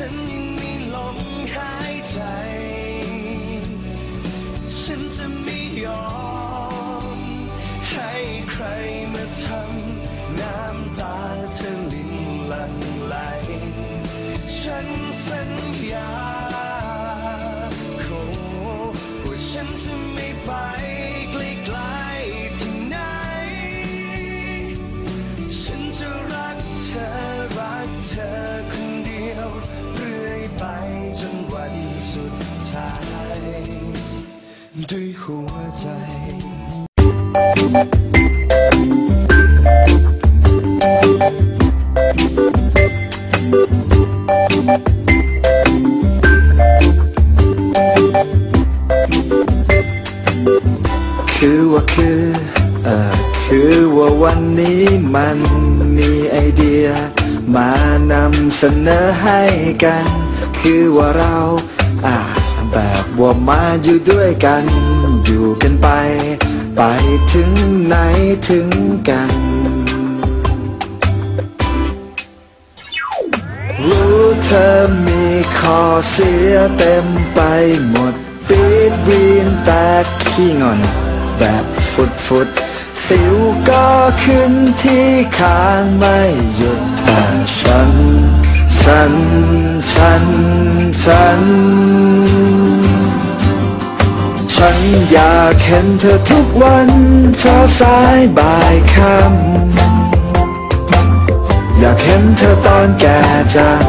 ฉัน ด้วยหัวใจคือว่าคือเออคือว่าวันนี้มันมีไอเดีย มานำเสนอให้กัน คือว่าเราอ่า แบบว่ามาอยู่ด้วยกัน อยู่กันไป ไปถึงไหนถึงกัน รู้เธอมีข้อเสียเต็มไปหมด ปีดวีนแตกขี้งอน แบบฟุดฟุดสิวก็ขึ้นที่คางไม่หยุดแต่ฉัน ฉัน ฉัน ฉัน ฉันอยากเห็นเธอทุกวันเช้าสายบ่ายค่ำอยากเห็นเธอตอนแก่จัง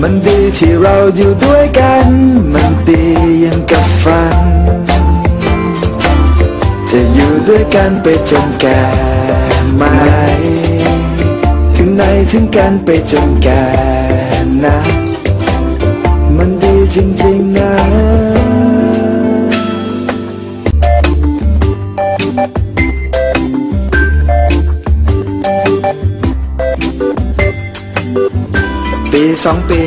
มันดีที่เราอยู่ด้วยกัน มันดียังกับฝัน จะอยู่ด้วยกันไปจนแก่ไหม ถึงไหนถึงกันไปจนแก่นะ มันดีจริงๆนะ สองปี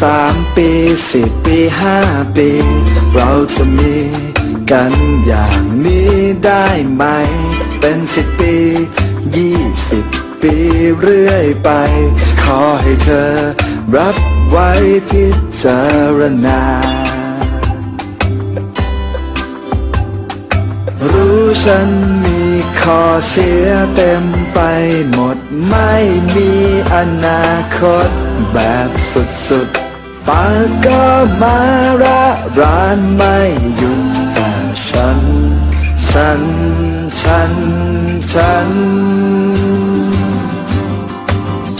สามปีสิบปีห้าปี เราจะมีกันอย่างนี้ได้ไหม เป็นสิบปียี่สิบปีเรื่อยไป ขอให้เธอรับไว้พิจารณา รู้ฉันมีข้อเสียเต็มไปหมดไม่มีอนาคต แบบสุดๆปากก็มาระรานไม่หยุดแต่ฉัน ฉัน ฉัน ฉัน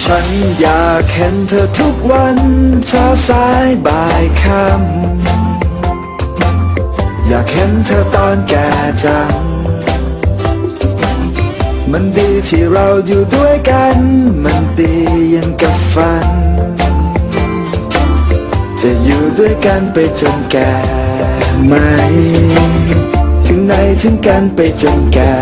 ฉันอยากเห็นเธอทุกวันเช้าสายบ่ายค่ำอยากเห็นเธอตอนแก่จัง มันดีที่เราอยู่ด้วยกัน มันดียังกับฝัน จะอยู่ด้วยกันไปจนแก่ไหม ถึงไหนถึงกันไปจนแก่